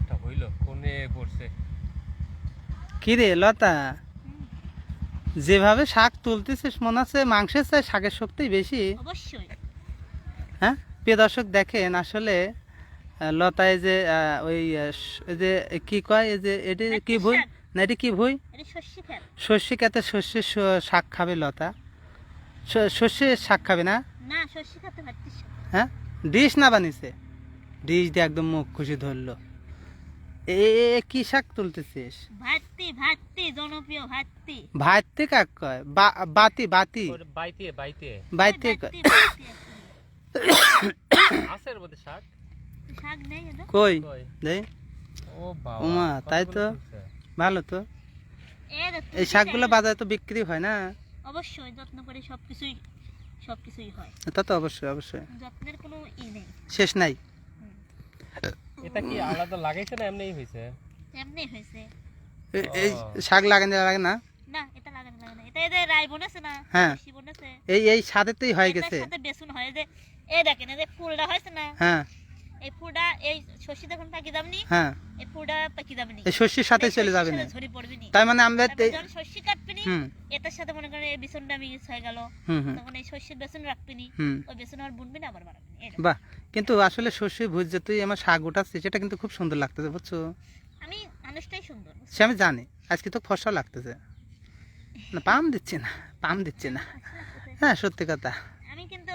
একটা হইল কোনে পড়ছে কি রে লতা? যেভাবে শাক তুলতেছিস মনে হচ্ছে মাংসের চাই শাকের শক্তি বেশি। অবশ্যই। হ্যাঁ? প্রিয় দর্শক দেখেন আসলে লতায় যে ওই যে কি কয় যে এটি কি ভুই। না এটি কি ভুই? শস্য খেতে। শস্যের শাক খাবে লতা? শস্যের শাক খাবে না। হ্যাঁ? ডিশ না বানিয়েছে? ডিশ দিয়ে একদম মুখ খুশি ধরলো। এ কি শাক তুলতেছিস? ভাতটি ভাতটি জনপ্রিয় ভাতটি। ভাইতে কাক কয়? বাতি বাতি। বাইতে বাইতে। বাইতে কয়? মধ্যে শাক? শাক নেই এটা কই? দেই ও বাবা ওমা, তাই তো। ভালো তো। এই শাকগুলো বাজারে তো বিক্রি হয় না? অবশ্যই যত্ন করে সবকিছুই সবকিছুই হয়। তা তো অবশ্যই অবশ্যই। যত্নের কোনো ই নেই। শেষ নাই? এটা কি আলাদা লাগাইছে না এমনিই হয়েছে এমনি হয়েছে এই। শাক লাগানো লাগে না? না এটা লাগানো লাগে না। এটা যে রায় বনেছে না হ্যাঁ। বনেছে। এই এই স্বাদেতেই হয়ে গেছে। সাথে বেসুন হয় যে এই দেখেন এই যে ফুলটা হয়েছে না হ্যাঁ। এই ফুলটা এই শশী দেখুন পাকি দামনি? হ্যাঁ। এই ফুলটা পাকি দামনি। এই শস্যের সাথে চলে যাবে না। ঝরি পড়বে নি তাই মানে আমরা যখন শস্য কাটবি নি এটার সাথে মনে করেন এই বেসনটা মিক্স হয়ে গেল। হুম হুম। তখন এই শস্যের বেসন রাখবি নি ওই বেসন আর বুনবি না আবার বানাবি বাহ। কিন্তু আসলে শস্য ভুজ যে তুই আমার শাক উঠাচ্ছিস সেটা কিন্তু খুব সুন্দর লাগতেছে বুঝছ? আমি মানুষটাই সুন্দর সে আমি জানি। আজকে তো ফসল লাগতেছে। না পাম দিচ্ছে না পাম দিচ্ছে না। হ্যাঁ সত্যি কথা। আমি কিন্তু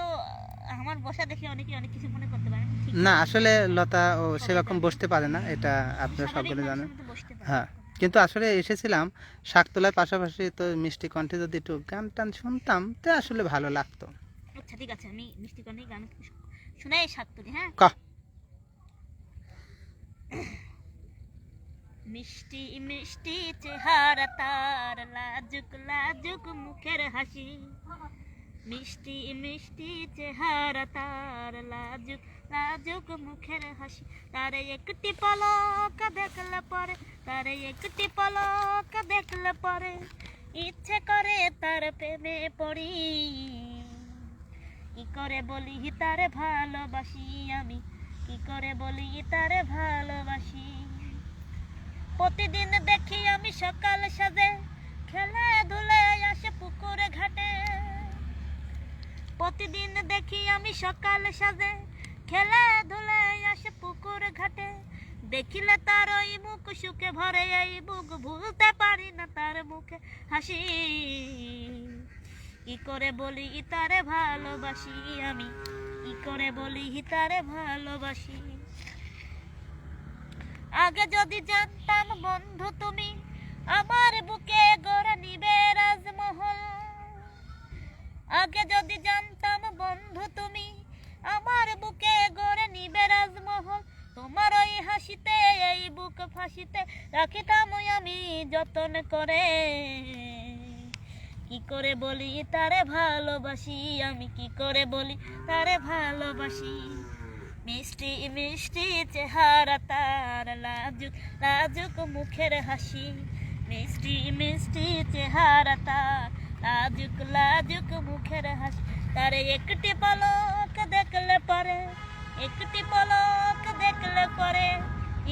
আমার বসা দেখে অনেকে অনেক কিছু মনে করতে পারে না আসলে লতা ও সেরকম বসতে পারে না এটা আপনারা সকলে জানেন। হ্যাঁ কিন্তু আসলে এসেছিলাম শাক তোলার পাশাপাশি তো মিষ্টি কণ্ঠে যদি একটু গান টান শুনতাম তো আসলে ভালো লাগতো। আচ্ছা ঠিক আছে আমি মিষ্টি কর্ণে গান শোনাই শাক তুলি হ্যাঁ? ক। মিষ্টি মিষ্টি চেহারা তার লাজুক লাজুক মুখের হাসি। মিষ্টি মিষ্টি চেহারা তার লাজুক লাজুক মুখের হাসি। তার একটি পলক দেখলে পরে, তার একটি পলক দেখলে পরে। ইচ্ছে করে তার প্রেমে পড়ি। কি করে বলি তারে ভালোবাসি আমি? কি করে বলি তারে ভালোবাসি? প্রতিদিন দেখি আমি সকাল সাজে খেলে ধুলে দেখি আমি সকাল সাজে। খেলে ধুলে আসে পুকুর ঘাটে। দেখিলে তার ওই মুখ সুখে ভরে, এই বুক ভুলতে পারি না তার মুখে হাসি। কি করে বলি তারে ভালোবাসি আমি? কি করে বলি তারে ভালোবাসি? আগে যদি জানতাম বন্ধু তুমি, আমার বুকে গড়া নিবে রাজমহল। আগে যদি জানতাম বন্ধু তুমি, আমার বুকে গড়ে নিবে রাজমহল। তোমার ওই হাসিতে, এই বুক ফাঁসিতে রাখিতাম আমি যতন করে। কি করে বলি তারে ভালোবাসি, আমি কি করে বলি তারে ভালোবাসি? মিষ্টি মিষ্টি চেহারা তার লাজুক লাজুক মুখের হাসি। মিষ্টি মিষ্টি চেহারা তার লাজুক লাজুক মুখের হাসি। তার একটি পলক দেখলে পরে একটি পলক দেখলে পরে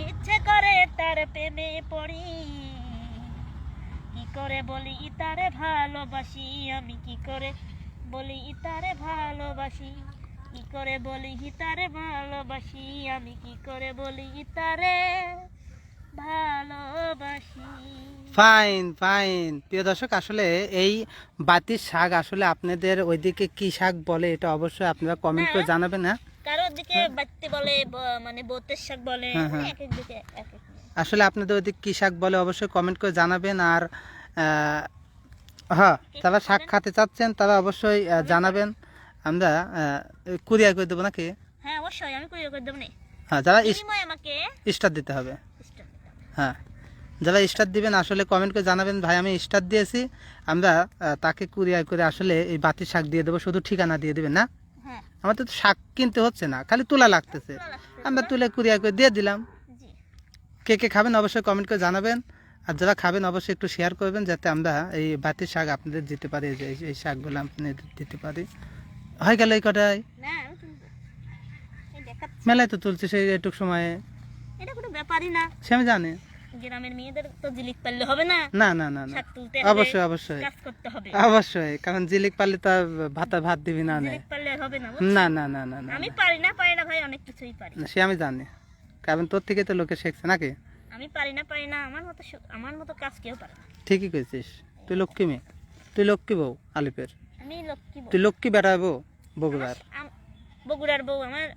ইচ্ছে করে তার প্রেমে পড়ি কি করে বলি তারে ভালোবাসি আমি কি করে বলি তারে ভালোবাসি কি করে বলি তারে ভালোবাসি আমি কি করে বলি তারে ভালোবাসি ফাইন ফাইন প্রিয় দর্শক আসলে এই বাতির শাক আসলে আপনাদের ওইদিকে কি শাক বলে এটা অবশ্যই আপনারা কমেন্ট করে জানাবেন হ্যাঁ? মানে বলে হ্যাঁ, হ্যাঁ। এক এক দিকে এক এক আসলে আপনাদের ওইদিকে কি শাক বলে অবশ্যই কমেন্ট করে জানাবেন আর হ্যাঁ যারা শাক খেতে চাচ্ছেন তারা অবশ্যই জানাবেন। আমরা কুরিয়ার করে দেবো নাকি? হ্যাঁ অবশ্যই আমি কুড়িয়ে করে দেবো না। হ্যাঁ যারা স্টার দিতে হবে। হ্যাঁ। যারা স্টার দিবেন আসলে কমেন্ট করে জানাবেন ভাই আমি স্টার দিয়েছি। আমরা তাকে কুরিয়ার করে আসলে এই বাতির শাক দিয়ে দেবো শুধু ঠিকানা দিয়ে দেবেন না? হ্যাঁ। আমাদের তো শাক কিনতে হচ্ছে না খালি তোলা লাগতেছে। আমরা তুলে কুরিয়ার করে দিয়ে দিলাম। কে কে খাবেন অবশ্যই কমেন্ট করে জানাবেন। আর যারা খাবেন অবশ্যই একটু শেয়ার করবেন যাতে আমরা এই বাতির শাক আপনাদের দিতে পারি এই শাকগুলো আপনাদের দিতে পারি। হয়ে গেল এই দেখাচ্ছি। মেলায় তো তুলছি সেই এটুক সময়ে। কোনো ব্যাপারই না। সে আমি জানি। গ্রামের মেয়েদের তো জিলিক পারলে হবে না। না না না না। শাক তুলতে অবশ্যই অবশ্যই। কাজ করতে হবে। অবশ্যই কারণ জিলিক পারলে তো ভাতা ভাত দিবি না জিলিক পারলে হবে না না না না না আমি পারি না পারি না ভাই অনেক কিছুই পারি। সে আমি জানি। কারণ তোর থেকে তো লোকে শিখছে নাকি? আমি পারি না পারি না আমার মতো আমার মতো কাজ কেউ পারে না। ঠিকই কইছিস। তুই লক্ষ্মী মেয়ে। তুই লক্ষ্মী বউ আলিপের আমি লক্ষ্মী। তুই লক্ষ্মী বেটা বউ বগুড়ার। বগুড়ার বউ আমার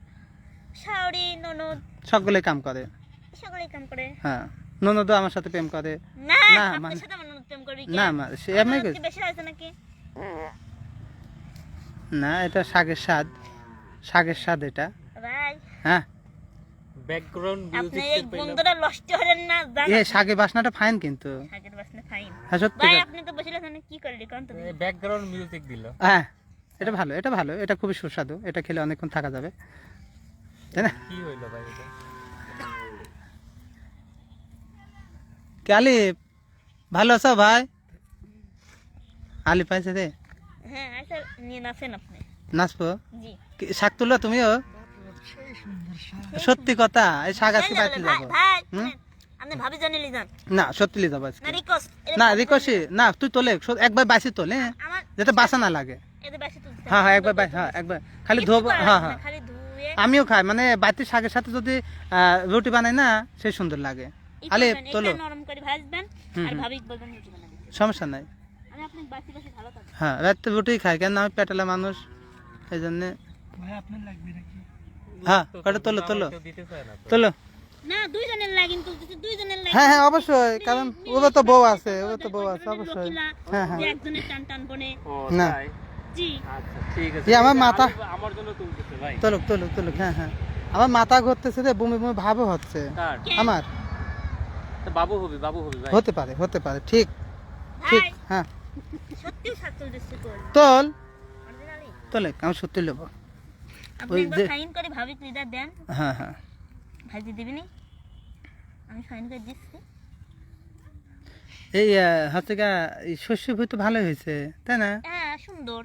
শাওরি ননদ। সকলে কাম করে। সকলেই কাম করে। হ্যাঁ। ননদও আমার সাথে প্রেম করে। না না, মানে- সাথে ননদ প্রেম করি না মা সে এমনি না এটা শাকের স্বাদ। শাকের স্বাদ এটা। হ্যাঁ। ব্যাকগ্রাউন্ড আপনি মিউজিক এই বন্ধুরা নষ্ট হলেন না এ শাকের বাসনাটা ফাইন কিন্তু। আগের বাসনে ফাইন হ্যাঁ সত্যি ভাই আপনি তো বসে কি করলি? কোন তো ব্যাকগ্রাউন্ড মিউজিক দিল। হ্যাঁ এটা ভালো এটা ভালো এটা খুবই সুস্বাদু এটা খেলে অনেকক্ষণ থাকা যাবে। তাই না? কি হইল ভাই এটা? কে আলিফ ভালো আছো ভাই? আলিফ পাইছে রে নাচবো? শাক তুলো তুমিও সত্যি কথা এই শাক আজকে বাড়িতে যাব। না সত্যি নিয়ে যাব আজকে। না রিকোয়েস্ট না তুই তোলে একবার বাসি তোলে হ্যাঁ? যাতে বাসা না লাগে। হ্যাঁ হ্যাঁ একবার হ্যাঁ একবার। খালি ধোবো হ্যাঁ হ্যাঁ। আমিও খাই মানে বাতির শাকের সাথে যদি রুটি বানাই না সে সুন্দর লাগে। ই আলিফ তোলো। নরম করে ভাজবেন হুম, আর ভাবি বলবেন রুটি বানাই সমস্যা নাই। আমি আপনার বাসি বাসি ভালো থাকব। হ্যাঁ রাত্রে রুটি খাই কেন আমি পেটালা মানুষ এই জন্যে। হ্যাঁ কটা তোলো তোলো। তোলো। না দুইজনের দুইজনের হ্যাঁ হ্যাঁ অবশ্যই কারণ ওদের তো বউ আছে ওদের তো বউ আছে অবশ্যই। হ্যাঁ হ্যাঁ। একজনের টান টান বনে। ও না। জি। আচ্ছা ঠিক আছে। আমার মাথা আমার জন্য তুলতেছে ভাই। তোলুক তোলুক তোলুক হ্যাঁ হ্যাঁ। আমার মাথা ঘুরতেছে রে বমি বমি ভাবও হচ্ছে। আমার। বাবু হবে বাবু হবে ভাই। হতে পারে হতে পারে ঠিক ঠিক হ্যাঁ। সত্যি সাত চল্লিশে করি তোল। তোলে আমি সত্যি নেব। আপনি ওই একবার যে- সাইন করে ভাবি লিডার দেন। হ্যাঁ হ্যাঁ। ভাজি দিবিনি আমি সাইন করে দিচ্ছি। এই হচ্ছে গা এই শস্য ভুই তো ভালো হয়েছে তাই না? হ্যাঁ সুন্দর।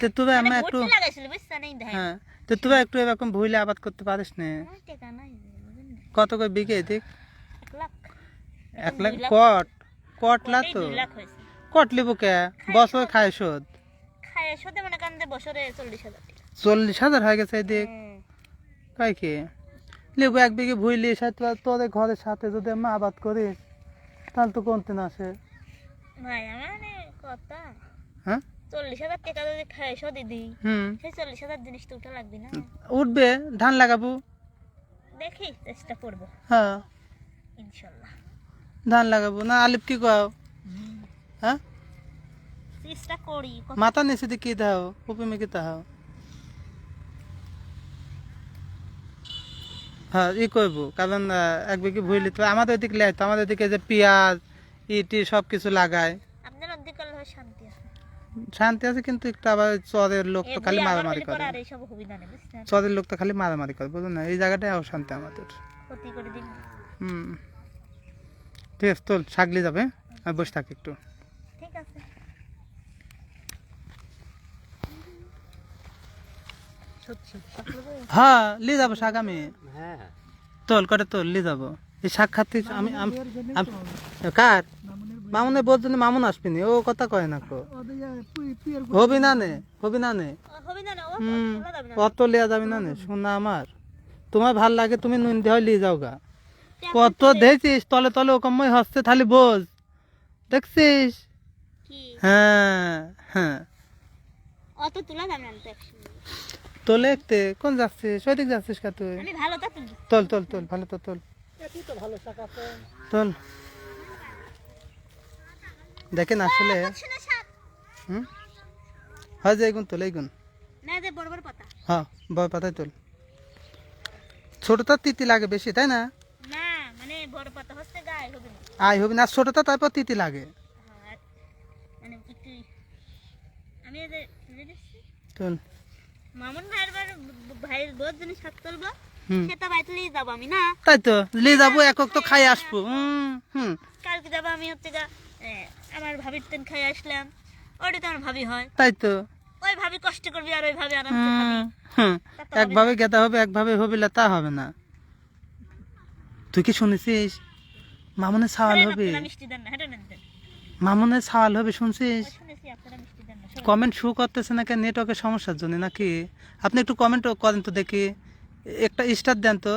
তো তুমি মানে আমরা একটু হ্যাঁ। তো তুমি একটু এরকম ভুইলে আবাদ করতে পারিস না। বুঝলেন? না? কত করে বিঘে এদিক? এক লাখ কট কটলা তো? কট লিবো কে? বছর খায় শোধ? খায় সোদে মনে করেন যে বছরে চল্লিশ হাজার চল্লিশ হাজার হয়ে গেছে এদিক। হুম। তাই কি? লেবু এক বিঘে ভুই তোদের ঘরের সাথে যদি আমি আবাদ করিস তাহলে তো কমতে না আসে। ভাই আমার মানে কথা। হ্যাঁ? চল্লিশ হাজার টাকা যদি সদি সেই চল্লিশ হাজার জিনিস তো উঠা লাগবে না। উঠবে ধান লাগাবো। দেখি চেষ্টা করব। হ্যাঁ। ইনশাল্লাহ। ধান লাগাবো না আলিপ কি কও? হ্যাঁ? চেষ্টা করি মাথা নিচে দিয়ে কি দাও? উপে মেকে দাও। হ্যাঁ ই করব কারণ এক বিঘে ভুইলি তো আমাদের দিকে লাই তো আমাদের দিকে যে পেঁয়াজ ইটি সব কিছু লাগায়। শান্তি আছে। শান্তি আছে কিন্তু একটু আবার চরের লোক তো খালি মারামারি করে। চরের লোক তো খালি মারামারি করে বুঝুন না? এই জায়গাটাই অশান্তি আমাদের। হুম। ঠিক আছে তোল ছাগলি যাবে আমি বসে থাকি একটু। ঠিক আছে। হ্যাঁ লি যাব শাক আমি। হ্যাঁ তোল করে তোল লি যাব। এই শাক খাতে আমি কার? মামুনের বোর জন্য মামুন আসবি নি ও কথা কয় না কো। হবি না নে হবি না নে। ও, হবে না না ও হুম তোলা যাবে না। কত লিয়া যাবি না নে শোনা আমার। তোমার ভালো লাগে তুমি নুন দেওয়া লিয়ে যাও গা। কত দেখছিস? তলে তলে ও কমই হচ্ছে তাহলে বোঝ। দেখছিস? হ্যাঁ হ্যাঁ। অত তোলা একতে কোন যাচ্ছিস? ওইদিক যাচ্ছিস কা তুই? আমি ভালো তো তোল। তোল তোল ভালো তো তোল। তোল। দেখেন আসলে হুম? হয় যে এইগুন তোল এইগুন। না যে বড় বড় পাতা। হ্যাঁ বয় পাতায় তোল। ছোটটা তিতি লাগে বেশি তাই না? মানে বড় পাতা হচ্ছে গায়ে হবে না। আই হবে না ছোটটা তারপর তিতি লাগে। মানে একটু আমি এই যে দিচ্ছি, মামুন ভাইয়ের বার ভাইয়ের সেটা বাইতে নিয়ে যাব আমি না। তাই তো নিয়ে যাব একক তো খাই আসব হুম হুম। কালকে যাব আমি হচ্ছে গা আমার ভাবির তেন খাই আসলাম। ওটা তো আমার ভাবি হয়। তাই তো। ওই ভাবি কষ্ট করবি আর ওই ভাবি হুম একভাবে গেতে হবে একভাবে হবিলে তা হবে না। তুই কি শুনেছিস? মামুনের সওয়াল হবে। হেঁটে নেন দেন। মামুনের সওয়াল হবে শুনছিস? শোনেন। কমেন্ট শু করতেছে নাকি নেটওয়ার্কের সমস্যার জন্য নাকি? আপনি একটু কমেন্ট করেন তো দেখি। একটা স্টার দেন তো।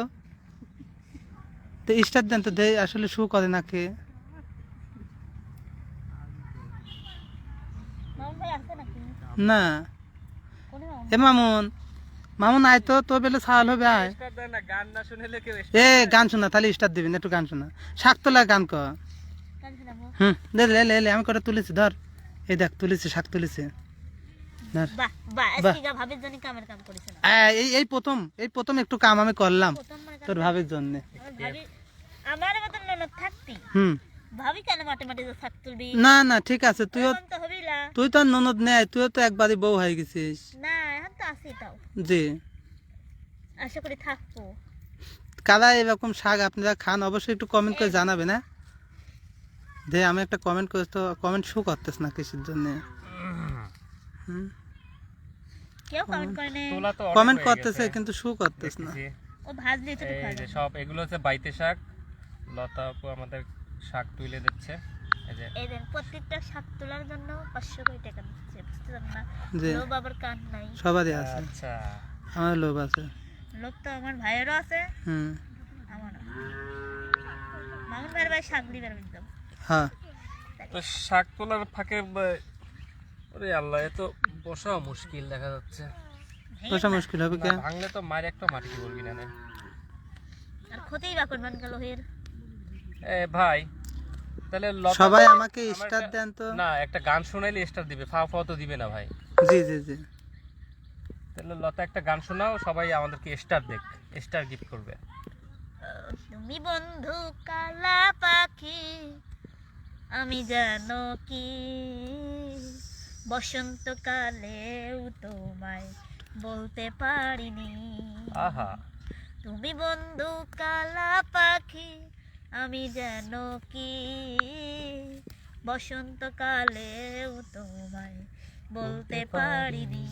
তো স্টার দেন তো দে আসলে শু করে নাকি? না। এ মামুন মামুন আয় তো তোর বেলে সওয়াল হবে আয়। স্টার দেয় না গান না শুনলে কেউ এ গান শোনা তাহলে স্টার দিবি না একটু গান শোনা শাকতলা গান কর। গান শোনাবো? হুম দে লে লে লে আমি করে তুলেছি ধর। এই দেখ তুলেছি শাক তুলেছি। ধর। বাহ বাহ বাহ। আজকে ভাবির জন্য কামের কাম করেছে না। আয়, এই এই প্রথম এই প্রথম একটু কাম আমি করলাম মানে তোর ভাবির জন্য। আমার মতন হুম। ভাবি কেন মাঠে মাঠে যে শাক তুলবি। না না ঠিক আছে তুইও তো তুই তো আর ননদ নেয় তুইও তো একবারই বউ হয়ে গেছিস। না এখন তো আছি তাও। জি। আশা করি থাকব। কারা এরকম শাক আপনারা খান অবশ্যই একটু কমেন্ট করে জানাবেন হ্যাঁ দে আমি একটা কমেন্ট করি তো কমেন্ট শু করতেছ না কিসের জন্য? কেউ কমেন্ট করে নে তোলা তো কমেন্ট করতেছে কিন্তু শু করতেছ না। ও ভাজলে এই যে সব এগুলো হচ্ছে বাইতে শাক। লতা আপু আমাদের শাক তুলে দিচ্ছে। এই যে এই প্রত্যেকটা শাক তোলার জন্য কোটি টাকা দিচ্ছে বুঝতে না? জি লোভ আবার কান নাই? সবারই আছে। আচ্ছা। আমার লোভ আছে। লোভ তো আমার ভাইয়েরও আছে। হুম। আমারও। মামুন ভাইয়ের ভাই শাক দিবার একদম হ্যাঁ। তো শাক তোলার ফাঁকে ওরে আল্লাহ এ তো বসাও মুশকিল দেখা যাচ্ছে। বসা মুশকিল হবে কে? ভাঙলে তো মার একটা মাটি বলবি না নে। আর ক্ষতিই বা করবেন গেল হের ভাই তাহলে লতা- সবাই আমাকে স্টার দেন তো। না একটা গান শোনাইলে স্টার দিবে ফাও ফাও তো দিবে না ভাই। জি জি জি। তাহলে লতা একটা গান শোনাও সবাই আমাদেরকে স্টার দেখ স্টার গিফট করবে। তুমি বন্ধু কালা পাখি আমি জানো কি? বসন্তকালেও তোমায় বলতে পারিনি। আহা। তুমি বন্ধু কালা পাখি আমি যেন কি? বসন্তকালেও তোমায় বলতে পারিনি।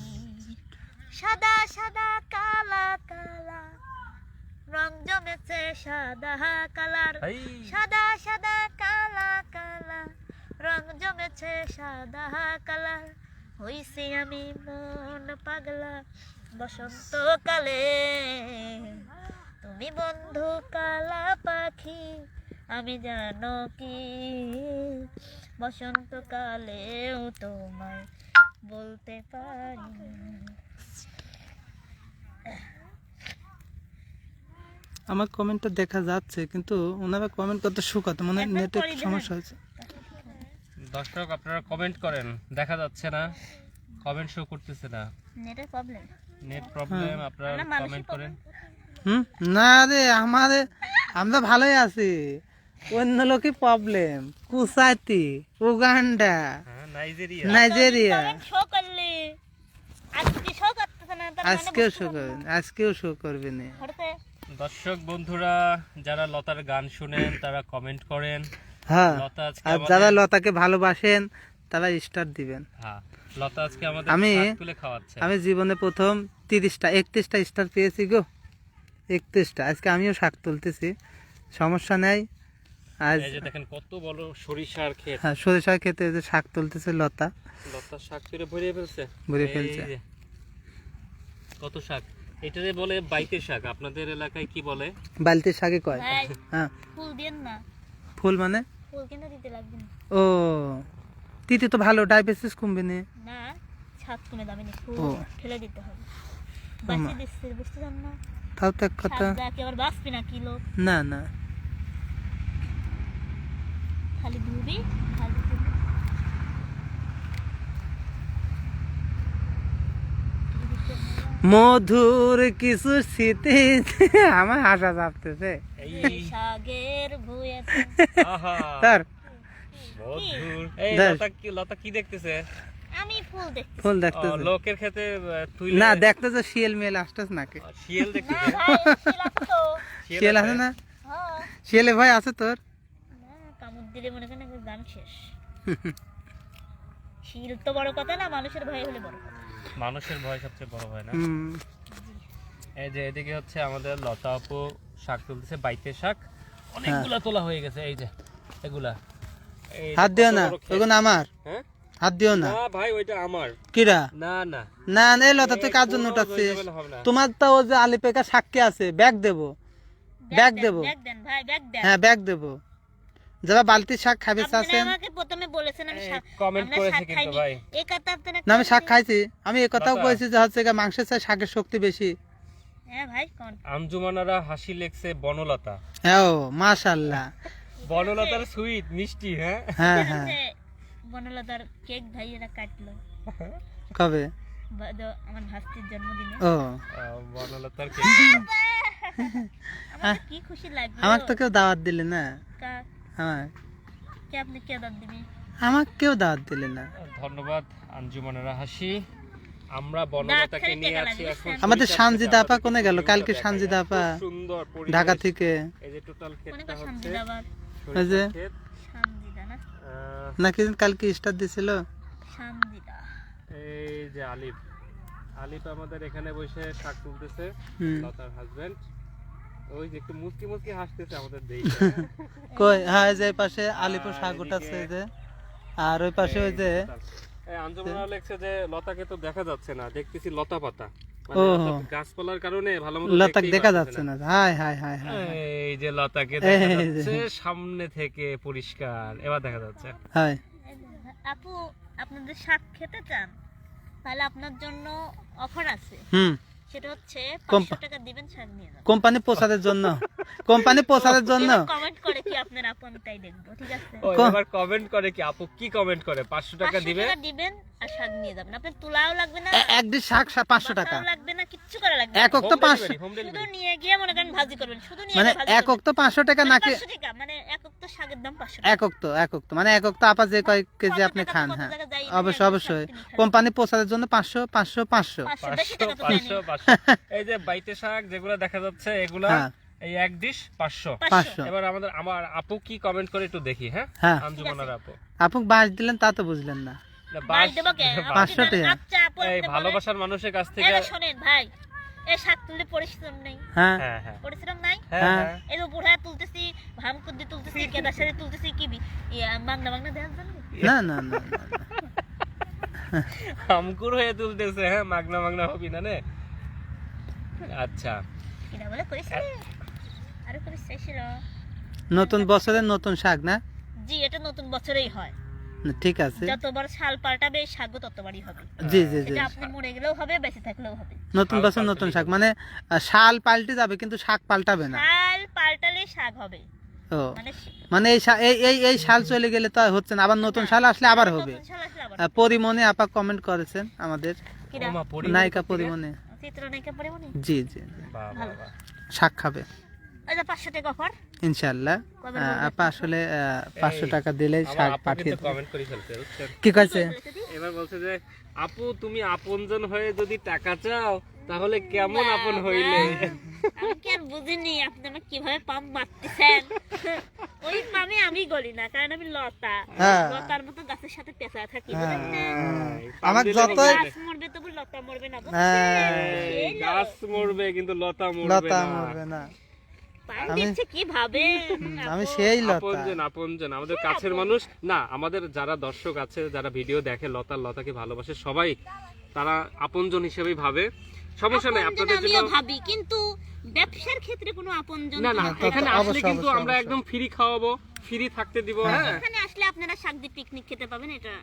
সাদা সাদা কালা কালা। রং জমেছে সাদা কালার। সাদা সাদা কালা কালা। রং জমেছে সাদা কালার। হইছি আমি মন পাগলা। বসন্তকালে তুমি বন্ধু কালা পাখি আমি জানো কি? বসন্তকালেও তোমায় বলতে পারি। আমার কমেন্টটা দেখা যাচ্ছে কিন্তু ওনারা কমেন্ট করতে শুকাতে মানে দেন। সমস্যা হচ্ছে দর্শক আপনারা কমেন্ট করেন দেখা যাচ্ছে না কমেন্ট শো করতেছে না। নেটের প্রবলেম নেট প্রবলেম আপনারা কমেন্ট করেন। হুম? না রে আমাদের আমরা ভালোই আছি। অন্য লোকই প্রবলেম কুসাতি উগান্ডা হ্যাঁ নাইজেরিয়া। নাইজেরিয়া। শো করলি আজকে শো করতেছে না তার আজকেও শো পারব করবে আজকেও শো করবে না। না। হঠাৎ দর্শক বন্ধুরা যারা লতার গান শুনেন তারা কমেন্ট করেন। হ্যাঁ আর যারা লতাকে ভালোবাসেন তারা স্টার দিবেন। হ্যাঁ লতা আজকে আমাদের আমি- আমি জীবনে প্রথম তিরিশটা একত্রিশটা স্টার পেয়েছি গো। একত্রিশটা। আজকে আমিও শাক তুলতেছি সমস্যা নেই। আজ দেখেন কত বড় সরিষার ক্ষেত। হ্যাঁ সরিষা খেতে যে শাক তুলতেছে লতা। লতার শাক তুলে ভরিয়ে ফেলছে? ভরিয়ে ফেলছে। যে। কত শাক? এটারে বলে বাইতে শাক। আপনাদের এলাকায় কি বলে? বালতির শাকে কয়। হ্যাঁ। ফুল দেন না। ফুল মানে? ফুল কিন্তু দিতে লাগবে না। ও তিতি তো ভালো ডায়াবেটিস কমবে না। না ছাদ কমে যাবে না। ফুল ফেলে দিতে হবে। বাঁচিয়ে দিচ্ছে বুঝতে পার না? তাও তো এক কথা। না কিলো? না না। খালি মধুর কিছু স্মৃতি আমার হাসা চাপতেছে মধুর। এই লতা কি লতা কি দেখতেছে? আমি ফুল ফুল লোকের ক্ষেতে তুই না দেখতেছে শিয়াল মেল আসতেছে নাকি? শিয়াল না দেখতেছে ভাই ছিলাম তো। শিয়াল আছে? না? হ্যাঁ। শিয়ালে ভাই আছে তোর? কামড় দিলে মনে করেন গান শেষ। শিল তো বড় কথা না মানুষের ভয় হলে বড় কথা। মানুষের ভয় সবচেয়ে বড় হয় না? এই যে এদিকে হচ্ছে আমাদের লতা আপু শাক তুলতেছে বাইতে শাক। অনেকগুলা তোলা হয়ে গেছে এই যে এগুলা। হাত দিও না ওগুলো আমার। হ্যাঁ? হাত দিও না। না ভাই ওইটা আমার। কিরা? না না। না না এই লতা তুই কার জন্য উঠাচ্ছিস। তোমার তো ও যে আলিপেকা সাক্ষী আছে ব্যাগ দেবো। ব্যাগ দেবো। ব্যাগ দেন ভাই ব্যাগ দেন। হ্যাঁ ব্যাগ দেবো। যারা বালতির শাক খাবে আপনারা চাচ্ছেন আমাকে প্রথমে বলেছেন আমি এই শাক- comment আমরা করেছে শাক কিন্তু ভাই। এই কথা আপনারা না আমি শাক খাইছি। আমি এ কথাও। কইছি যে হচ্ছে মাংসের চাই শাকের শক্তি বেশি। হ্যাঁ ভাই কোন? আঞ্জুমানারা হাসি লেখছে বনলতা। হ্যাঁ ও মাশাল্লাহ। বনলতার সুইট মিষ্টি হ্যাঁ? হ্যাঁ হ্যাঁ। বনলতার কেক ভাই কাটলো। কবে? আমার ভাস্তির জন্মদিনে। ও। বনলতার কেক আমার কি খুশি লাগল? আমাকে তো কেউ দাওয়াত দিলে না। আমার। কে আপনি কে দান দিবি আমাকে কেউ দাওয়াত দিলে না। ধন্যবাদ আঞ্জুমানারা হাসি। আমরা বনলতাকে নিয়ে আছি এখন আমাদের সানজিদা আপা কোনে গেল? কালকে সানজিদা আপা সুন্দর ঢাকা থেকে। এই যে টোটাল ক্ষেতটা হচ্ছে ওই যে- সরিষার ক্ষেত। সঞ্জিদা না নাকি কালকে স্টার দিছিল এই যে আলিফ। আলিফ আমাদের এখানে বসে শাক তুলতেছে লতার হাজবেন্ড ওই যে একটু মুচকি মুচকি হাসতেছে আমাদের দেখে কই হ্যাঁ যে পাশে আলিপুর শাক উঠাচ্ছে যে আর ওই পাশে ওই যে এই আঞ্জুমানা লেখছে যে লতাকে তো দেখা যাচ্ছে না দেখতেছি লতা পাতা। ও। অর্থাৎ গাছপালার কারণে ভালো মতো লতাক দেখা যাচ্ছে না। হাই হাই হাই হাই এই যে লতাকে দেখা যাচ্ছে সামনে থেকে পরিষ্কার এবার দেখা যাচ্ছে। হাই আপু আপনাদের শাক খেতে চান? তাহলে আপনার জন্য অফার আছে। হুম। সেটা হচ্ছে কম- পাঁচশো টাকা দিবেন শাক নিয়ে যাবেন। কোম্পানি প্রচারের জন্য। কোম্পানি প্রচারের জন্য। কমেন্ট করে কি আপনার আপু আমি তাই দেখব ঠিক আছে? এবার কমেন্ট করে কি আপু কি কমেন্ট করে? পাঁচশো টাকা 500 দিবে? টাকা দিবেন আর শাক নিয়ে যাবেন। আপনার তোলাও লাগবে না? এক ডিশ শাক সা- পাঁচশো টাকা। লাগবে না? কিচ্ছু করা লাগবে একক তো পাঁচশো হোম শুধু নিয়ে গিয়ে মনে করেন ভাজি করবেন। শুধু নিয়ে মানে একক তো পাঁচশো টাকা মানে নাকি 500 টাকা, মানে একক তো শাকের দাম পাঁচশো টাকা। একক তো একক তো মানে একক তো আপা যে কয়েক কেজি আপনি খান হ্যাঁ। অবশ্যই অবশ্যই শাক কিনে খান। কোম্পানি প্রচারের জন্য পাঁচশো পাঁচশো পাঁচশো। এই যে বাইতে শাক যেগুলো দেখা যাচ্ছে এগুলা হ্যাঁ। এই এক ডিশ পাঁচশো। পাঁচশো। এবার আমাদের আমার আপু কি কমেন্ট করে একটু দেখি হ্যাঁ? হ্যাঁ। আপু। আপু বাঁশ দিলেন তা তো বুঝলেন না। আচ্ছা। ভালোবাসার মানুষের কাছ থেকে শোনেন ভাই এই শাক তুলতে পরিশ্রম নেই। হ্যাঁ। হ্যাঁ হ্যাঁ। পরিশ্রম নাই? হ্যাঁ এই যে বুড়া তুলতেছি তুলতেছি তুলতেছি কি বি ইয়া, মাগনা মাগনা দেওয়ার জন্য? না না না। আমকুর হয়ে তুলতেছে হ্যাঁ মাগনা মাগনা হবি না নে? আচ্ছা। বলে আরে নতুন বছরের নতুন শাক না? জি এটা নতুন বছরেই হয়। ঠিক আছে। যতবার শাল পাল্টাবে শাকও ততবারই হবে। জি জি জি। আপনি মরে গেলেও হবে বেঁচে থাকলেও হবে। নতুন বছর নতুন শাক। মানে শাল পাল্টে যাবে কিন্তু শাক পাল্টাবে না। শাল পাল্টালে শাক হবে। ও। মানে মানে এই এই এই শাল চলে গেলে তো আর হচ্ছে না আবার নতুন শাল আসলে আবার হবে। নতুন শাল আসলে আবার আহ, পরিমণি আপা কমেন্ট করেছেন আমাদের। কিরা? ওমা, পরি- নায়িকা পরিমনে চিত্রনায়িকা পরে জি জি জি। বাহ, বাহ, বাহ। শাক খাবে। ইনশাল্লাহ? আপা আসলে পাঁচশো টাকা শাক পাঠিয়ে? কি কইছে? এবার বলছে যে আপু তুমি আপনজন হয়ে যদি টাকা চাও তাহলে কেমন আপন হইলে? আমি কি আর বুঝিনি আপনি কীভাবে পাম্প মারতেছেন? ওই পামে আমি গলি না কারণ আমি লতা। হ্যাঁ। লতার মতো গাছের সাথে পেঁচা থাকি হ্যাঁ। আমার দিলে গাছ মরবে তবু লতা মরবে না? হ্যাঁ। গাছ মরবে কিন্তু লতা মরবে লতা না। মরবে না। পাম আমি- সেই লতা। আপনজন আপনজন আমাদের কাছের মানুষ। না আমাদের যারা দর্শক আছে যারা ভিডিও দেখে লতা লতাকে ভালোবাসে সবাই তারা আপনজন হিসেবেই ভাবে। সমস্যা নেই আপনাদের জন্য ভাবি কিন্তু ব্যবসার ক্ষেত্রে কোনো আপনজন না না এখানে আসলে কিন্তু আমরা একদম ফ্রি খাওয়াবো ফ্রি থাকতে দিব হ্যাঁ। এখানে আসলে আপনারা শাক দিয়ে পিকনিক খেতে পাবেন এটা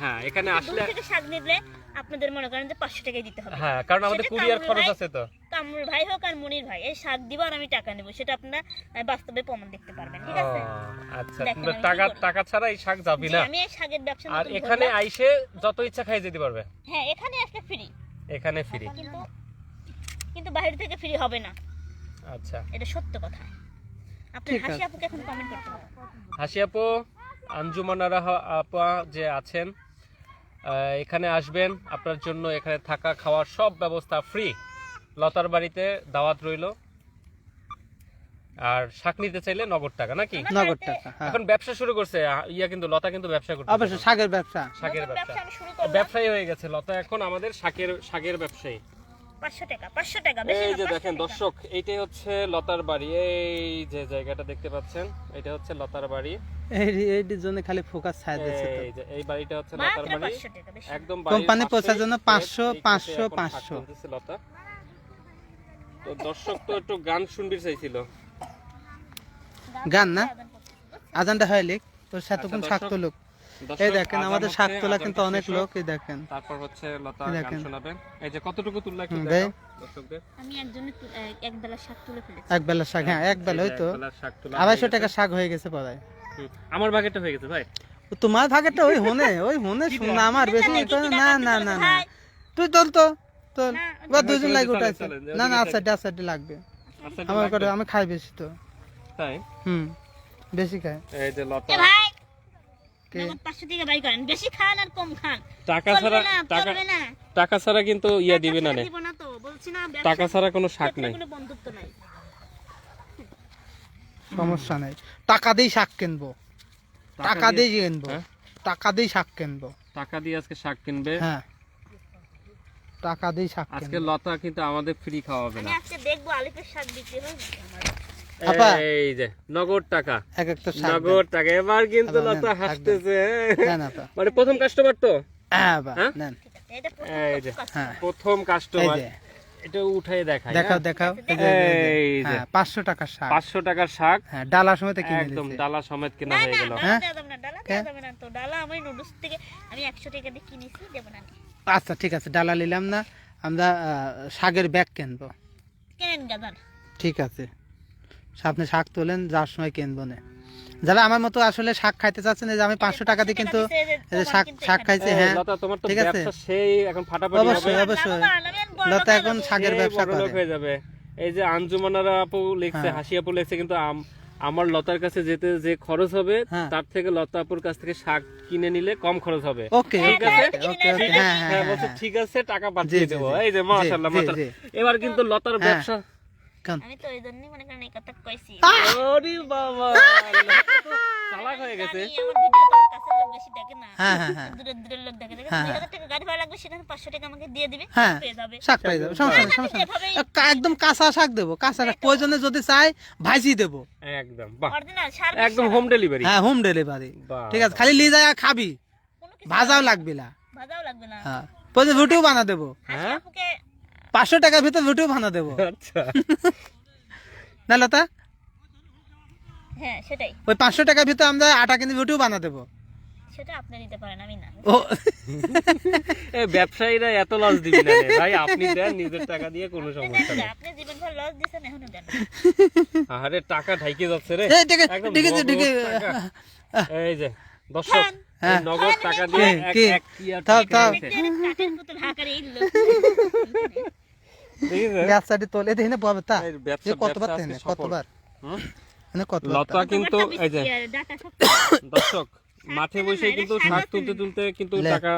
হ্যাঁ এখানে আসলে থেকে শাক নিলে আপনাদের মনে করেন যে পাঁচশো টাকাই দিতে হবে। হ্যাঁ কারণ আমাদের কুরিয়ার খরচ আছে তো। কামরুল ভাই হোক আর মনির ভাই এই শাক দিব আর আমি টাকা নেব সেটা আপনারা বাস্তবে প্রমাণ দেখতে পারবেন ঠিক আছে? আচ্ছা আমি টাকা টাকা ছাড়া এই শাক যাবি না। আমি এই শাকের ব্যবসা আর এখানে আইসে যত ইচ্ছা খাই যেতে পারবে। হ্যাঁ এখানে আসলে ফ্রি এখানে ফ্রি কিন্তু কিন্তু বাইরে থেকে ফ্রি হবে না। আচ্ছা। এটা সত্য কথা। আপনি হাসি। আপুকে এখন কমেন্ট করতে পারেন হাসি আপু আঞ্জুমানারা আপা যে আছেন এখানে আসবেন। আপনার জন্য এখানে থাকা খাওয়ার সব ব্যবস্থা ফ্রি লতার বাড়িতে দাওয়াত রইল। আর শাক নিতে চাইলে নগদ টাকা নাকি? নগদ টাকা হ্যাঁ। এখন ব্যবসা শুরু করছে। ইয়া কিন্তু লতা কিন্তু ব্যবসা করছে অবশ্যই শাকের ব্যবসা। শাকের ব্যবসা। ব্যবসায়ী হয়ে গেছে লতা এখন আমাদের শাকের শাকের ব্যবসায়ী। পাঁচশো টাকা পাঁচশো টাকা এই যে দেখেন দর্শক এইটাই হচ্ছে লতার বাড়ি। এই যে জায়গাটা দেখতে পাচ্ছেন এটা হচ্ছে লতার বাড়ি। এইটির জন্য খালি ফোকাস ছাড় দিচ্ছে এই যে এই বাড়িটা হচ্ছে লতার বাড়ি। পাঁচশো টাকা বেশি না। একদম কোম্পানি পৌঁছার জন্য ক্ষেত, 500, এই ক্ষেতে 500, এখন শাক 500 তুলতেছে লতা। তো দর্শক তো একটু গান শুনবি চাইছিল। গান না? আজানটা হয় লিখ। তোর সাথে কোন আচ্ছা, দর্শক, এই দেখেন আমাদের শাক তোলা কিন্তু অনেক লোক এই দেখেন। তারপর হচ্ছে লতা গান শোনাবেন। এই যে কতটুকু তুললা একটু। দর্শকদের। আমি একজনের এক- বেলা শাক তুলে ফেলেছি। এক বেলা শাক হ্যাঁ এক বেলা টাকা শাক হয়ে গেছে পড়ায়। আমার ভাগেরটা হয়ে গেছে ভাই। তোমার ভাগেরটা ওই হনে ওই হনে শোনা আমার বেশি না, না না না? তুই তোল তো তোল। বা দুজন লাগে চলেন, উঠাইছে। না না আসাইডে আসাইডে লাগবে। আচ্ছা আমার করে আমি খাই বেশি তো। তাই? হুম বেশি খাই এই যে লতা। পাঁচশো টাকা বাই করেন। বেশি খান আর কম খান। টাকা ছাড়া টাকা টাকা ছাড়া কিন্তু ইয়া দিবে না টাকা নে। দিব না তো বলছি না টাকা ছাড়া কোনো শাক নাই। বন্ধুত্ব নাই। সমস্যা নাই। টাকা দিয়ে শাক কিনবো। টাকা দিয়ে কিনবো। হ্যাঁ? টাকা দিয়ে শাক কিনবো। টাকা দিয়ে আজকে শাক কিনবে? হ্যাঁ। টাকা দিয়ে শাক আজকে লতা কিন্তু আমাদের ফ্রি খাওয়াবে আমি না আজকে দেখব আলিফের শাক বিক্রি হয়। এই যে নগদ টাকা। এক একটা শাক নগদ টাকা এবার কিন্তু লতা হাসতেছে। মানে প্রথম কাস্টমার তো? হ্যাঁ হ্যাঁ? এই যে হ্যাঁ। প্রথম কাস্টমার এটা উঠাই দেখাই দেখাও? দেখাও। এই যে, এই যে, এই যে। হ্যাঁ পাঁচশো টাকার শাক। পাঁচশো টাকার শাক? হ্যাঁ ডালা সময় কিনে একদম ডালা সমেত কেনা হয়ে গেল। হ্যাঁ? ডালা দেওয়া যাবে না। তো ডালা আমি নুডলস থেকে আমি একশো টাকা দিয়ে কিনেছি দেবো না আমি। আচ্ছা ঠিক আছে ডালা নিলাম না। আমরা আহ, শাকের ব্যাগ কিনবো। কেনেন গাদার ঠিক আছে। আপনি শাক তোলেন যার সময় কিনবো না। যারা আমার মতো আসলে শাক খাইতে চাচ্ছেন যে আমি পাঁচশো টাকা দিয়ে কিন্তু শাক শাক খাইছে হ্যাঁ। লতা তোমার তো ঠিক আছে। সেই এখন ফাটাফাটি অবশ্যই, অবশ্যই। লতা এখন শাকের ব্যবসা করে। হয়ে যাবে। এই যে আঞ্জুমানারা আপু লিখছে হ্যাঁ। হাসি আপু লিখছে কিন্তু আম- আমার লতার কাছে যেতে যে খরচ হবে হ্যাঁ। তার থেকে লতা আপুর কাছ থেকে শাক কিনে নিলে কম খরচ হবে। ওকে। ঠিক আছে? হ্যাঁ হ্যাঁ হ্যাঁ বলছে ঠিক আছে টাকা পাঠিয়ে দেবো। এই যে মাশাআল্লাহ এবার কিন্তু লতার। ব্যবসা কোন আমি তো ওই জন্যই মনে করেন এই কথা কইছি। ওরে বাবা। চালাক হয়ে গেছে। আমার ভিডিও তো কাছে লোক বেশি দেখে না। হ্যাঁ হ্যাঁ দূরের দূরের লোক দেখে। দেখে দুই হাজার টাকা গাড়ি ভাড়া লাগবে সেখানে পাঁচশো টাকা আমাকে দিয়ে দিবে পেয়ে যাবে। শাক পাই যাবে সমস্যা নেই সমস্যা নেই। একদম কাঁচা শাক দেবো কাঁচা শাক প্রয়োজনে যদি চাই ভাজি দেবো। একদম বাহ। অরিজিনাল সার একদম হোম ডেলিভারি হ্যাঁ হোম ডেলিভারি ঠিক আছে খালি নিয়ে যায় খাবি। ভাজাও লাগবে না। ভাজাও লাগবে না। হ্যাঁ। প্রয়োজন রুটিও বানা দেবো। হ্যাঁ? পাঁচশো টাকার ভিতর রুটিও বানা দেবো। আচ্ছা। না লতা? হ্যাঁ সেটাই। ওই পাঁচশো টাকার ভিতর আমরা আটা কিনে রুটিও বানা দেবো। সেটা আপনি দিতে পারেন আমি না। ও। এই ব্যবসায়ীরা এত লস দিবি না ভাই আপনি দেন নিজের টাকা দিয়ে কোনো সমস্যা নেই। আপনি জীবন ভর লস দিচ্ছেন এখনও দেন আরে টাকা ঢাইকে যাচ্ছে রে। এই ঠিক আছে ঠিক আছে ঠিক এই যে দর্শক নগদ টাকা দিয়ে এক কি? সাইডে তোল পাবে তা কতবার সফল। কতবার? হুম? এনে কতবার? লতা কিন্তু এই যে দর্শক মাঠে বসে কিন্তু শাক তুলতে তুলতে কিন্তু টাকা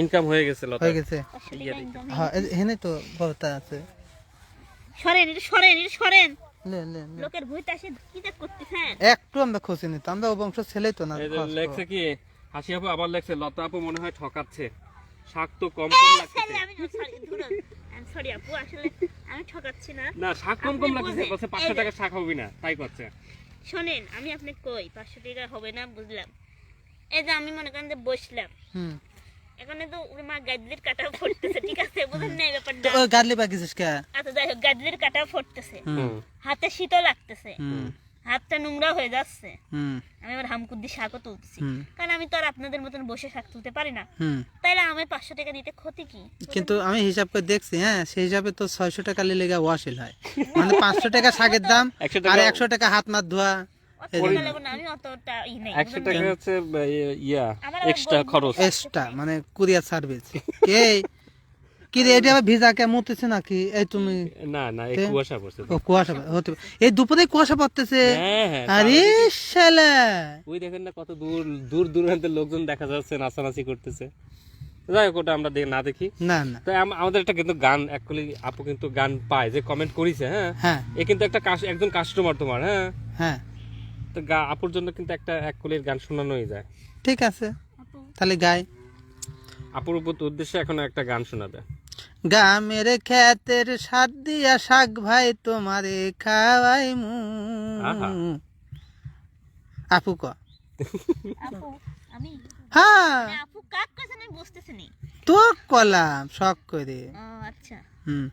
ইনকাম হয়ে গেছে লতা হয়ে গেছে। হ্যাঁ এখানে তো বলতা আছে। সরেন এটা সরেন এটা সরেন। লোকের ভুইতে আসে কি যে করতেছেন একটু আমরা খুশি নিত আমরা ও বংশ ছেলেই তো না লেখছে কি? হাসি আপু আবার লেখছে লতা আপু মনে হয় ঠকাচ্ছে। শাক তো কম কম লাগছে সরি আমি সরি ধরুন সরি আপু আসলে আমি ঠকাচ্ছি না। না শাক কম কম আপনি লাগছে বলছে টাকা শাক হবে না তাই করছে। শোনেন আমি আপনাকে কই পাঁচশো টাকা হবে না বুঝলাম। এই যে আমি মনে করেন যে বসলাম। হুম। এখানে তো ওর মা গাজলির কাটা ফুটতেছে ঠিক আছে? বুঝেন না এই ব্যাপারটা? গাদলি পাকিছিস কে? আচ্ছা যাই হোক গাজলির কাটা ফুটতেছে। হাতে শীতও লাগতেছে। হুম। হাতটা নোংরা হয়ে যাচ্ছে। হুম। আমি আবার হামকুদ্দি শাকও তুলতেছি হুম। কারণ আমি তো আর আপনাদের মতন বসে শাক তুলতে পারি না। তাইলে আমি পাঁচশো টাকা দিতে ক্ষতি কি? কিন্তু আমি হিসাব করে দেখছি হ্যাঁ সেই হিসাবে তো ছয়শো টাকা লেগে ওয়াশিল হয়। মানে পাঁচশো টাকা শাকের দাম আর একশো টাকা হাত মাত ধোয়া। একশো টাকা হচ্ছে ইয়া এক্সট্রা খরচ। এক্সট্রা মানে কুরিয়ার সার্ভিস। কে কি রে এটা ভিজা কে মুতেছে নাকি? এই তুমি না না এই কুয়াশা পড়ছে ও কুয়াশা হতে এই দুপুরে কুয়াশা পড়তেছে? হ্যাঁ হ্যাঁ আরে শালা! ওই দেখেন না কত দূর দূর দূরান্তের লোকজন দেখা যাচ্ছে নাচানাচি করতেছে। যাই হোক ওটা আমরা না দেখি। না না। আম- আমাদের একটা কিন্তু গান অ্যাকচুয়ালি আপু কিন্তু গান পায় যে কমেন্ট করেছে হ্যাঁ? হ্যাঁ। এ কিন্তু একটা একজন কাস্টমার তোমার হ্যাঁ? হ্যাঁ। তো গা- আপুর জন্য কিন্তু একটা এক কলির গান শোনানোই যায়। ঠিক আছে। তাহলে গাই। আপুর উপর উদ্দেশ্যে এখন একটা গান শোনাবে। গামের খ্যাতের সার দিয়া শাক ভাই তোমারে খাওয়াই মু। আহা। আপু ক? আপু আমি? হ্যাঁ। মানে তোর কলাম শখ করে। আচ্ছা। হুম।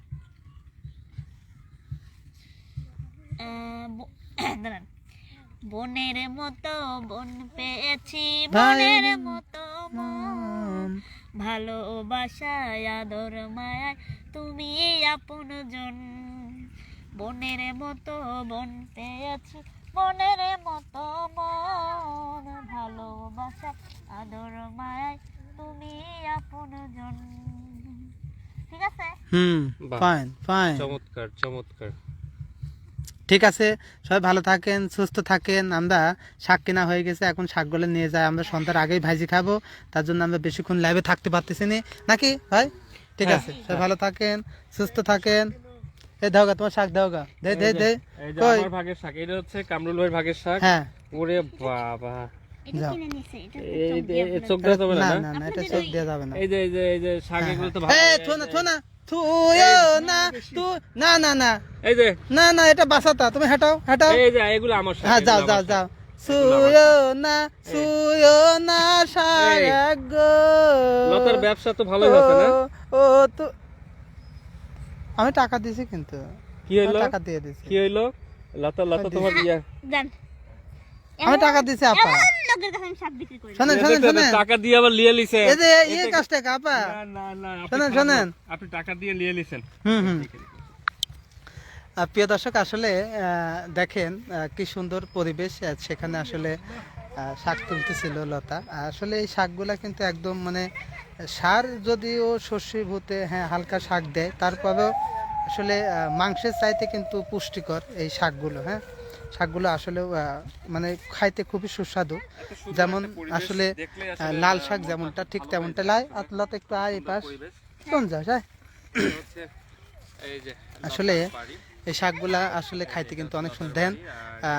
বনের মতো বন পেয়েছি বনের মতো ভালোবাসায় আদর মায়ায়। তুমি আপন জন বনের মতো বন পেয়েছি। বনের মতো মন ভালোবাসা আদর মায়ায়। তুমি আপন জন। ঠিক আছে? হুম ফাইন ফাইন চমৎকার চমৎকার। ঠিক আছে সবাই ভালো থাকেন সুস্থ থাকেন। আমরা শাক কেনা হয়ে গেছে এখন শাকগুলো নিয়ে যাই। আমরা সন্ধ্যার আগেই ভাজি খাব তার জন্য আমরা বেশিক্ষণ লাইভে থাকতে পারতেছি না। নাকি ভাই? ঠিক হ্যাঁ। আছে সবাই ভালো থাকেন সুস্থ থাকেন। এ দাও তোমার শাক দাও দে দে দে। কই? আমার ভাগের শাক এটা হচ্ছে কামরুল ভাইয়ের ভাগের শাক। হ্যাঁ। ওরে বাবা। এটা যাও। কিনে নিছে এটা এই এই- এই চোখ দেওয়া যাবে না? না না? না না এটা চোখ দেওয়া যাবে না। এই যে এই যে এই যে শাক এগুলো তো ভালো এই থো না থো না থুয়ো না তু না না না। এই যে। না না এটা বাসাতা তুমি হাঁটাও হাঁটাও। এই যে এগুলো আমার হ্যাঁ যাও যাও যাও। শাক। সুয়ো না সুয়ো না শাক লতার ব্যবসা তো ভালোই হচ্ছে না? ও তো আমি টাকা দিয়েছি কিন্তু। কি হইল? টাকা দিয়ে দিয়েছি। কি হইল? লতা লতা তোমার ইয়া জান আমি টাকা দিয়েছি আপা। শোনেন শোনেন শোনেন। টাকা দিয়ে আবার লিয়ে লিছে এই যে কাজ টাকা আপা। না না না শোনেন, শোনেন। আপনি টাকা দিয়ে লিয়ে লিছেন। হুম হুম। প্রিয় দর্শক আসলে দেখেন কি সুন্দর পরিবেশ সেখানে আসলে শাক তুলতেছিল লতা। আসলে এই শাকগুলা কিন্তু একদম মানে সার যদিও শস্যভূতে হ্যাঁ হালকা শাক দেয় তারপরেও আসলে মাংসের চাইতে কিন্তু পুষ্টিকর এই শাকগুলো হ্যাঁ। শাকগুলো আসলে মানে খাইতে খুবই সুস্বাদু। যেমন আসলে লাল শাক যেমনটা ঠিক তেমনটা লাই আতলাতে একটু আয় পাশ কোন যাস আসলে। এই শাকগুলা আসলে খাইতে কিন্তু অনেক সুন্দর। দেন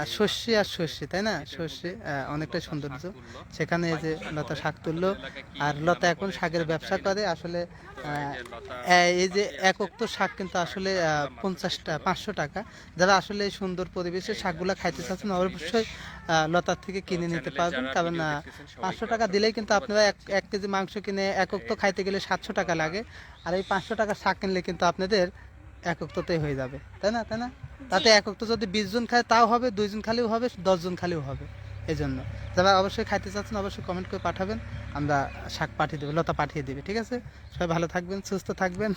শস্যে আর শস্যে তাই না? শস্যে অনেকটা সৌন্দর্য। সেখানে এই যে লতা শাক তুললো, আর লতা এখন শাকের ব্যবসা করে, আসলে এই- এই যে একক তো শাক কিন্তু আসলে পঞ্চাশটা, পাঁচশো টাকা। যারা আসলে এই সুন্দর পরিবেশে শাকগুলা খাইতে চাচ্ছেন, অবশ্যই লতার থেকে কিনে নিতে পারবেন। কারণ পাঁচশো টাকা দিলেই কিন্তু আপনারা এক এক কেজি মাংস কিনে একক তো খাইতে গেলে সাতশো টাকা লাগে। আর এই পাঁচশো টাকা শাক কিনলে কিন্তু আপনাদের এককততেই হয়ে যাবে তাই না তাই না? তাতে একক তো যদি বিশ জন খায় তাও হবে দুইজন খালেও হবে দশজন খালেও হবে এই জন্য যারা অবশ্যই খাইতে চাচ্ছেন অবশ্যই কমেন্ট করে পাঠাবেন আমরা শাক পাঠিয়ে দেবো লতা পাঠিয়ে দেবে ঠিক আছে? সবাই ভালো থাকবেন সুস্থ থাকবেন।